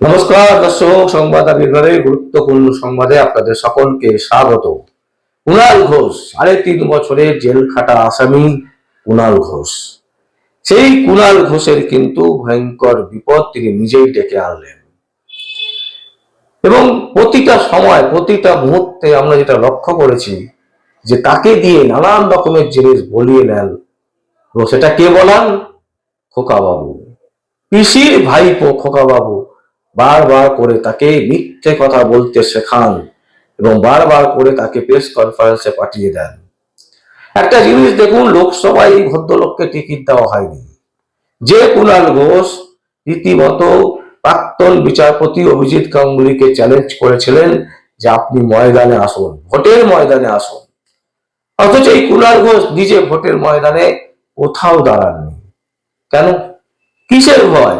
নমস্কার, দর্শক, সংবাদ আবির্ভাবে গুরুত্বপূর্ণ সংবাদে আপনাদের সকলকে স্বাগত। কুণাল ঘোষ, সাড়ে তিন বছরের জেল খাটা আসামি কুণাল ঘোষ। সেই কুণাল ঘোষের কিন্তু ভয়ঙ্কর বিপদ তিনি নিজেই ডেকে আনলেন। এবং প্রতিটা সময়, প্রতিটা মুহূর্তে আমরা যেটা লক্ষ্য করেছি যে তাকে দিয়ে নানান রকমের জিনিস বলিয়ে নেন। সেটা কে বলান? খোকা বাবু পিসির ভাইপো খোকা বাবু বারবার করে তাকে মিথ্যে কথা বলতে শেখান এবং বারবার করে তাকে প্রেস কনফারেন্সে পাঠিয়ে দেন। একটা জিনিস দেখুন, লোকসভায় এই ভদ্রলোককে টিকিট দেওয়া হয়নি। যে কুণাল ঘোষ রীতিমতো প্রাক্তন বিচারপতি অভিজিৎ গাঙ্গুলিকে চ্যালেঞ্জ করেছিলেন যে আপনি ময়দানে আসুন, ভোটের ময়দানে আসুন। অথচ এই কুণাল ঘোষ নিজে ভোটের ময়দানে কোথাও দাঁড়াননি। কেন? কিসের ভয়?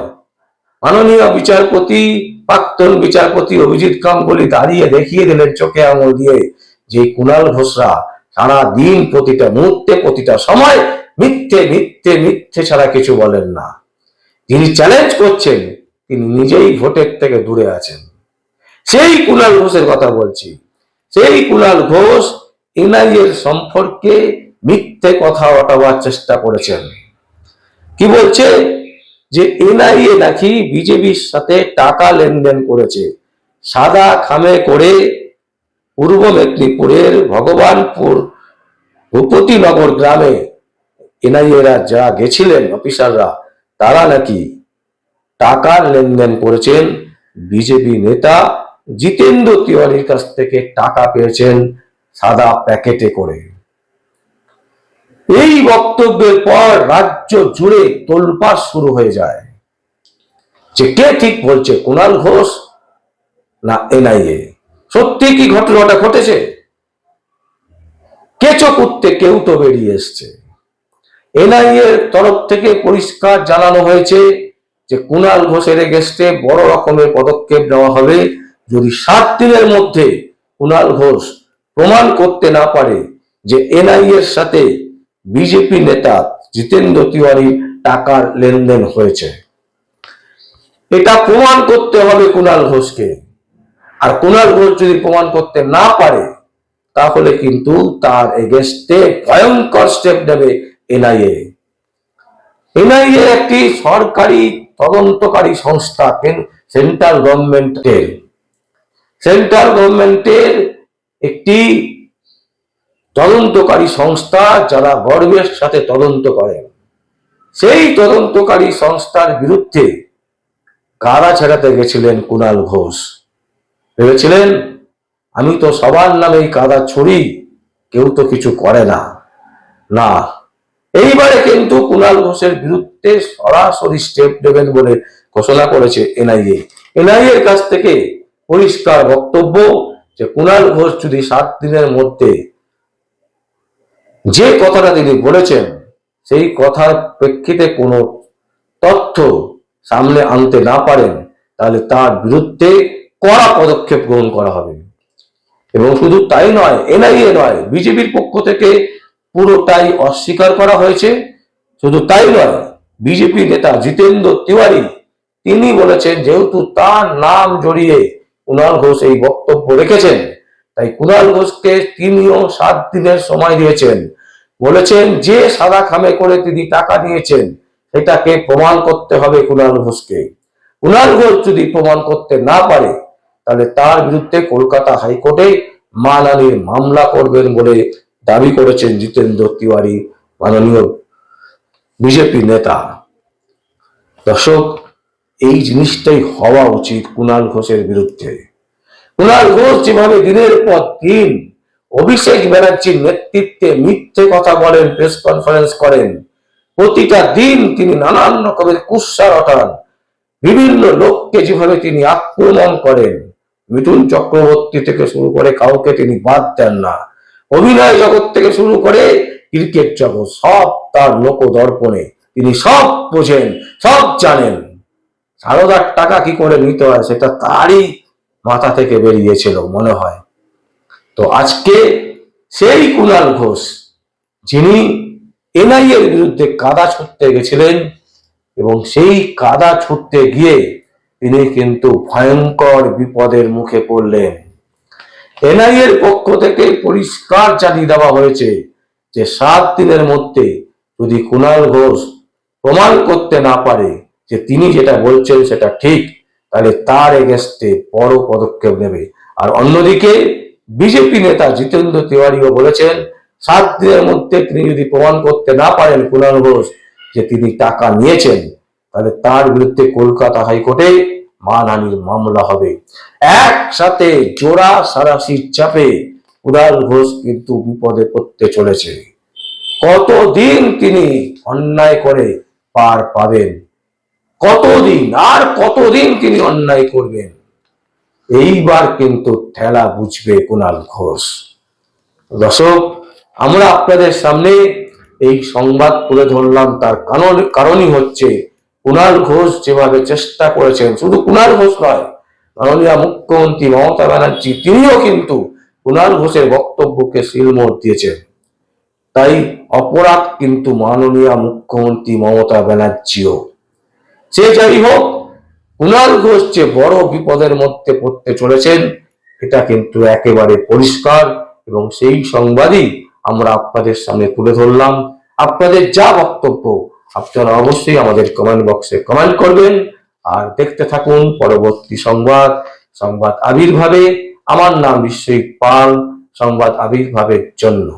মাননীয় বিচারপতি, প্রাক্তন বিচারপতি অভিজিৎ গাঙ্গুলি দাঁড়িয়ে দেখিয়ে দিলেন চোখে আঙুল দিয়ে যে কুণাল ঘোষরা সারা দিন প্রতিটা মুহূর্তে, প্রতিটা সময় মিথ্যে মিথ্যে মিথ্যে ছাড়া কিছু বলেন না। যিনি চ্যালেঞ্জ করছেন, তিনি নিজেই ভোটের থেকে দূরে আছেন। সেই কুণাল ঘোষের কথা বলছি। সেই কুণাল ঘোষ এনআইএর সম্পর্কে মিথ্যে কথা ওঠাবার চেষ্টা করেছেন। কি বলছে? যে এনআইএ নাকি বিজেপির সাথে টাকা লেনদেন করেছে। সাদা খামে করে পূর্ব মেদিনীপুরের ভগবানপুর ভূপতিনগর গ্রামে এনআইএরা যা গেছিলেন অফিসাররা, তারা নাকি টাকার লেনদেন করেছেন। বিজেপি নেতা জিতেন্দ্র তিওয়ারির কাছ থেকে টাকা পেয়েছেন সাদা প্যাকেটে করে। এই বক্তব্যের পর রাজ্য জুড়ে তোলপাড় শুরু হয়ে যায়। যে কে ঠিক বলছে, কুণাল ঘোষ না এনআইএ? সত্যি কি ঘটনাটা ঘটেছে? কেচো কুত্তে কেউ তো বেরিয়ে এসছে। এনআইএ তরফ থেকে পরিষ্কার জানানো হয়েছে যে কুণাল ঘোষের এগেস্টে বড় রকমের পদক্ষেপ নেওয়া হবে। যদি সাত দিনের মধ্যে কুণাল ঘোষ প্রমাণ করতে না পারে যে এনআইএ এর সাথে বিজেপি নেতা জিতেন্দ্র তিওয়ারি টাকার লেনদেন হয়েছে। এটা প্রমাণ করতে হবে কুণাল ঘোষকে। আর কুণাল ঘোষ যদি প্রমাণ করতে না পারে, তাহলে কিন্তু তার এগেস্টে ভয়ঙ্কর স্টেপ নেবে এনআইএ। এনআইএ একটি সরকারি তদন্তকারী সংস্থা সেন্ট্রাল গভর্নমেন্টের। সেন্ট্রাল গভর্নমেন্টের একটি তদন্তকারী সংস্থা যারা গর্বের সাথে তদন্ত করেন সেই তদন্তকারী সংস্থার বিরুদ্ধে কারা ছেড়াতে গেছিলেন কুণাল ঘোষ? ভেবেছিলেন, আমি তো সবার নামেই কাদা ছড়ি, কেউ তো কিছু করে না। না। এইবারে কিন্তু কুণাল ঘোষের বিরুদ্ধে সরাসরি স্টেপ নেবেন বলে ঘোষণা করেছে এনআইএ। এনআইএ কাছ থেকে পরিষ্কার বক্তব্য যে কুণাল ঘোষ যদি সাত দিনের মধ্যে যে কথাটা তিনি বলেছেন, সেই কথার প্রেক্ষিতে কোনো তথ্য সামনে আনতে না পারেন, তাহলে তার বিরুদ্ধে কড়া পদক্ষেপ গ্রহণ করা হবে। এবং শুধু তাই নয়, এনআইএ নয়, বিজেপির পক্ষ থেকে পুরোটাই অস্বীকার করা হয়েছে। শুধু তাই নয়, বিজেপি নেতা জিতেন্দ্র তিওয়ারি, তিনি বলেছেন, যেহেতু তার নাম জড়িয়ে কুণাল ঘোষ এই বক্তব্য রেখেছেন তাই কুণাল ঘোষকে তিনিও সাত দিনের সময় দিয়েছেন। বলেছেন, যে সাদা খামে করে তিনি টাকা দিয়েছেন, সেটাকে প্রমাণ করতে হবে কুণাল ঘোষকে। কুণাল ঘোষ যদি প্রমাণ করতে না পারে, তাহলে তার বিরুদ্ধে কলকাতা হাইকোর্টে মানহানির মামলা করবেন বলে দাবি করেছেন জিতেন্দ্র তিওয়ারি, মাননীয় বিজেপি নেতা। দর্শক, এই জিনিসটাই হওয়া উচিত কুণাল ঘোষের বিরুদ্ধে। কুণাল ঘোষ যেভাবে দিনের পর দিন অভিষেক ব্যানার্জির নেতৃত্বে মিথ্যে কথা বলেন প্রেস কনফারেন্স করেন, প্রতিটা দিন তিনি নানান রকমের কুৎসা রটান বিভিন্ন লোককে যেভাবে তিনি আক্রমণ করেন, মিঠুন চক্রবর্তী থেকে শুরু করে কাউকে তিনি বাদ দেন না। অভিনয় জগৎ থেকে শুরু করে ক্রিকেট জগৎ, সব তার লোক দর্পণে তিনি সব বোঝেন, সব জানেন। সারদার টাকা কি করে নিতে হয়, সেটা তারই মাথা থেকে বেরিয়েছিল, মনে হয়। তো আজকে সেই কুণাল ঘোষ, যিনি এনআইএ এর বিরুদ্ধে কাদা ছুটতে গেছিলেন এবং সেই কাদা ছুটতে গিয়ে তিনি কিন্তু ভয়ঙ্কর বিপদের মুখে পড়লেন। এনআইএ এর পক্ষ থেকে পরিষ্কার জানিয়ে দেওয়া হয়েছে যে সাত দিনের মধ্যে যদি কুণাল ঘোষ প্রমাণ করতে না পারে যে তিনি যেটা বলছেন সেটা ঠিক তাহলে তার এগেস্টে বড় পদক্ষেপ নেবে। আর অন্যদিকে বিজেপি নেতা জিতেন্দ্র তিওয়ারিও বলেছেন, সাত দিনের মধ্যে তিনি যদি প্রমাণ করতে না পারেন কুণাল ঘোষ যে তিনি টাকা নিয়েছেন, তাহলে তার বিরুদ্ধে কলকাতা হাইকোর্টে মানহানির মামলা হবে। একসাথে জোড়া সারাশির চাপে কুণাল ঘোষ কিন্তু বিপদে পড়তে চলেছে। কতদিন তিনি অন্যায় করে পার পাবেন? কতদিন, আর কতদিন তিনি অন্যায় করবেন? এইবার কিন্তু ঠেলা বুঝবে কুণাল ঘোষ। দর্শক, আমরা আপনাদের সামনে এই সংবাদ তুলে ধরলাম, তার কারণ, কারণই হচ্ছে কুণাল ঘোষ যেভাবে চেষ্টা করেছেন, শুধু কুণাল ঘোষ নয়, মাননীয় মুখ্যমন্ত্রী মমতা ব্যানার্জি, তিনিও কিন্তু কুণাল ঘোষের বক্তব্যকে শিলমোড় দিয়েছেন। তাই অপরাধ কিন্তু মাননীয় মুখ্যমন্ত্রী মমতা ব্যানার্জিও। সে যাই হোক কুণাল ঘোষ যে বড় বিপদের মধ্যে পড়তে চলেছেন, এটা কিন্তু একেবারে পরিষ্কার এবং সেই সংবাদই আমরা আপনাদের সামনে তুলে ধরলাম। আপনাদের যা বক্তব্য, আপনারা অবশ্যই আমাদের কমেন্ট বক্সে কমেন্ট করবেন। আর দেখতে থাকুন পরবর্তী সংবাদ সংবাদ আবির্ভাবে। আমার নাম বিশ্বজিৎ পাল, সংবাদ আবির্ভাবের জন্য।